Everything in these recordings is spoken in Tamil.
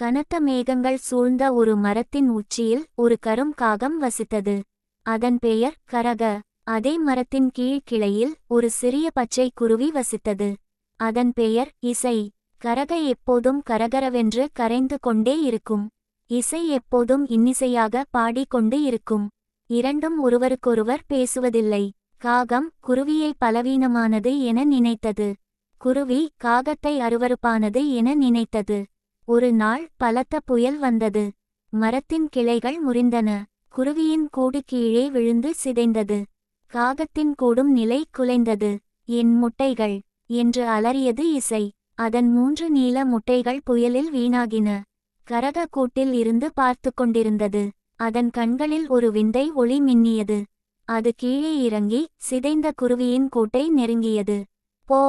கனத்த மேகங்கள் சூழ்ந்த ஒரு மரத்தின் உச்சியில் ஒரு கரும் காகம் வசித்தது. அதன் பெயர் கரக. அதே மரத்தின் கீழ் கிளையில் ஒரு சிறிய பச்சை குருவி வசித்தது. அதன் பெயர் இசை. கரக எப்போதும் கரகரவென்று கரைந்து கொண்டே இருக்கும். இசை எப்போதும் இன்னிசையாக பாடிக்கொண்டு இருக்கும். இரண்டும் ஒருவருக்கொருவர் பேசுவதில்லை. காகம் குருவியை பலவீனமானது என நினைத்தது. குருவி காகத்தை அருவருப்பானது என நினைத்தது. ஒரு நாள் பலத்த புயல் வந்தது. மரத்தின் கிளைகள் முறிந்தன. குருவியின் கூடு கீழே விழுந்து சிதைந்தது. காகத்தின் கூடும் நிலை குலைந்தது. என் முட்டைகள் என்று அலறியது இசை. அதன் மூன்று நீல முட்டைகள் புயலில் வீணாகின. கரக கூட்டில் இருந்து பார்த்து கொண்டிருந்தது. அதன் கண்களில் ஒரு விந்தை ஒளி மின்னியது. அது கீழே இறங்கி சிதைந்த குருவியின் கூட்டை நெருங்கியது. போ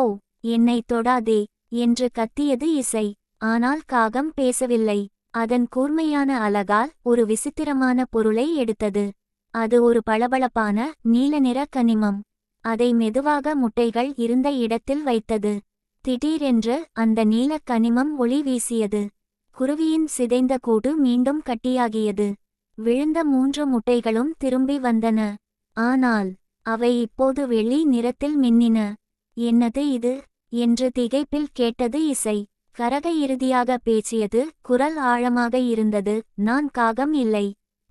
என்னை தொடாதே என்று கத்தியது இசை. ஆனால் காகம் பேசவில்லை. அதன் கூர்மையான அலகால் ஒரு விசித்திரமான பொருளை எடுத்தது. அது ஒரு பளபளப்பான நீல நிற கனிமம். அதை மெதுவாக முட்டைகள் இருந்த இடத்தில் வைத்தது. திடீரென்று அந்த நீலக் கனிமம் ஒளி வீசியது. குருவியின் சிதைந்த கூடு மீண்டும் கட்டியாகியது. விழுந்த மூன்று முட்டைகளும் திரும்பி வந்தன. ஆனால் அவை இப்போது வெள்ளி நிறத்தில் மின்னின. என்னது இது? என்று திகைப்பில் கேட்டது இசை. கரக இறுதியாக பேசியது குரல் ஆழமாக இருந்தது. நான் காகம் இல்லை.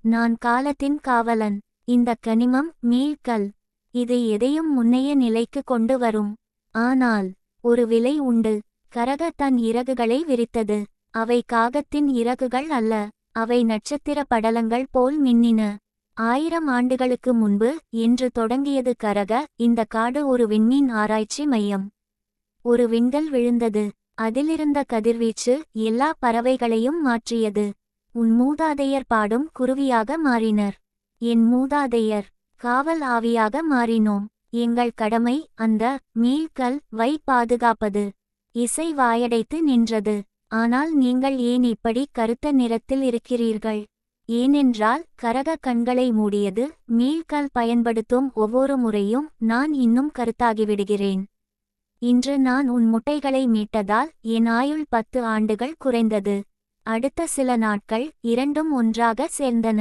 நான் காலத்தின் காவலன். இந்த கனிமம் மீள்கல். இது எதையும் முன்னைய நிலைக்கு கொண்டு வரும். ஆனால் ஒரு விலை உண்டு. கரக தன் இறகுகளை விரித்தது. அவை காகத்தின் இறகுகள் அல்ல. அவை நட்சத்திர படலங்கள் போல் மின்னின. ஆயிரம் ஆண்டுகளுக்கு முன்பு இன்று தொடங்கியது கரக. இந்த காடு ஒரு விண்மீன் ஆராய்ச்சி மையம். ஒரு விண்கல் விழுந்தது. அதிலிருந்த கதிர்வீச்சு எல்லா பறவைகளையும் மாற்றியது. உன் மூதாதையர் பாடும் குருவியாக மாறினர். என் மூதாதையர் காவல் ஆவியாக மாறினோம். எங்கள் கடமை அந்த மீள்கல் வை பாதுகாப்பது. இசை வாயடைத்து நின்றது. ஆனால் நீங்கள் ஏன் இப்படி கருத்த நிறத்தில் இருக்கிறீர்கள்? ஏனென்றால் கரக கண்களை மூடியது மீள்கல் பயன்படுத்தும் ஒவ்வொரு முறையும் நான் இன்னும் கருத்தாகிவிடுகிறேன். இன்று நான் உன் முட்டைகளை மீட்டதால் என் ஆயுள் பத்து ஆண்டுகள் குறைந்தது. அடுத்த சில நாட்கள் இரண்டும் ஒன்றாக சேர்ந்தன.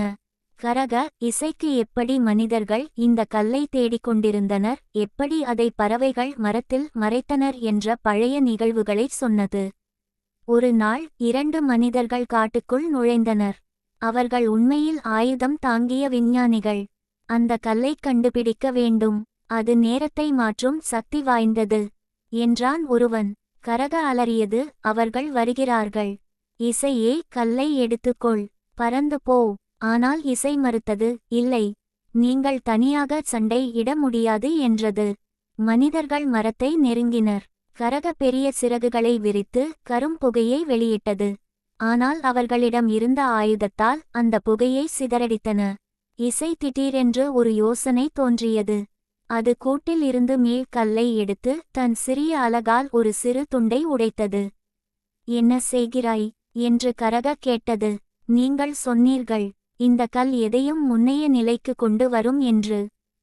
கரக இசைக்கு எப்படி மனிதர்கள் இந்த கல்லை தேடிக் கொண்டிருந்தனர் எப்படி அதை பறவைகள் மரத்தில் மறைத்தனர் என்ற பழைய நிகழ்வுகளை சொன்னது. ஒரு நாள் இரண்டு மனிதர்கள் காட்டுக்குள் நுழைந்தனர். அவர்கள் உண்மையில் ஆயுதம் தாங்கிய விஞ்ஞானிகள். அந்த கல்லை கண்டுபிடிக்க வேண்டும். அது நேரத்தை மாற்றும் சக்தி வாய்ந்தது. என்றான் ஒருவன். கரக அலறியது அவர்கள் வருகிறார்கள். இசையே கல்லை எடுத்துக்கொள். பறந்து போ. ஆனால் இசை மறுத்தது இல்லை. நீங்கள் தனியாக சண்டை இட முடியாது என்றது. மனிதர்கள் மரத்தை நெருங்கினர். கரக பெரிய சிறகுகளை விரித்து கரும் புகையை வெளியிட்டது. ஆனால் அவர்களிடம் இருந்த ஆயுதத்தால் அந்த புகையை சிதறடித்தன. இசை திடீரென்று ஒரு யோசனை தோன்றியது. அது கூட்டில் இருந்து மேல் கல்லை எடுத்து தன் சிறிய அலகால் ஒரு சிறு துண்டை உடைத்தது. என்ன செய்கிறாய்? என்று கரக கேட்டது. நீங்கள் சொன்னீர்கள் இந்த கல் எதையும் முன்னைய நிலைக்கு கொண்டு வரும் என்று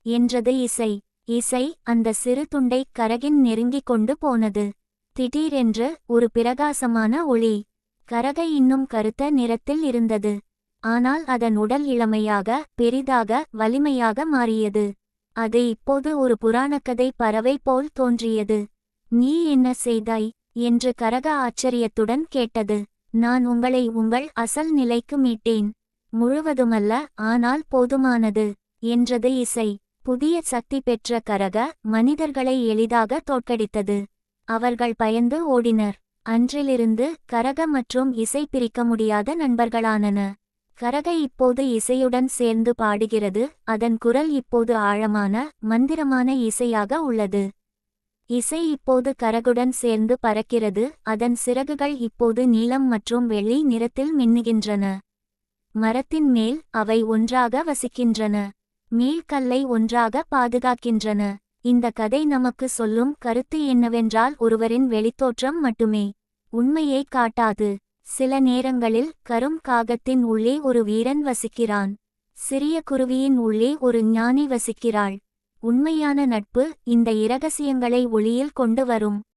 என்றது இசை. இசை அந்த சிறு துண்டை கரகின் நெருங்கிக் கொண்டு போனது. திடீரென்று ஒரு பிரகாசமான ஒளி. கரக இன்னும் கருத்த நிறத்தில் இருந்தது. ஆனால் அதன் உடல் இளமையாக பெரிதாக வலிமையாக மாறியது. அது இப்போது ஒரு புராணக்கதை பறவை போல் தோன்றியது. நீ என்ன செய்தாய்? என்று கரக ஆச்சரியத்துடன் கேட்டது. நான் உங்களை உங்கள் அசல் நிலைக்கு மீட்டேன். முழுவதுமல்ல ஆனால் போதுமானது என்றது இசை. புதிய சக்தி பெற்ற கரக மனிதர்களை எளிதாக தோற்கடித்தது. அவர்கள் பயந்து ஓடினர். அன்றிலிருந்து கரக மற்றும் இசை பிரிக்க முடியாத நண்பர்களானன. கரகை இப்போது இசையுடன் சேர்ந்து பாடுகிறது. அதன் குரல் இப்போது ஆழமான மந்திரமான இசையாக உள்ளது. இசை இப்போது கரகுடன் சேர்ந்து பறக்கிறது. அதன் சிறகுகள் இப்போது நீலம் மற்றும் வெள்ளி நிறத்தில் மின்னுகின்றன. மரத்தின் மேல் அவை ஒன்றாக வசிக்கின்றன. மீள்கல்லை ஒன்றாக பாதுகாக்கின்றன. இந்த கதை நமக்கு சொல்லும் கருத்து என்னவென்றால் ஒருவரின் வெளித்தோற்றம் மட்டுமே. உண்மையை காட்டாது. சில நேரங்களில் கரும் காகத்தின் உள்ளே ஒரு வீரன் வசிக்கிறான். சிறிய குருவியின் உள்ளே ஒரு ஞானி வசிக்கிறாள். உண்மையான நட்பு இந்த இரகசியங்களை ஒளியில் கொண்டு வரும்.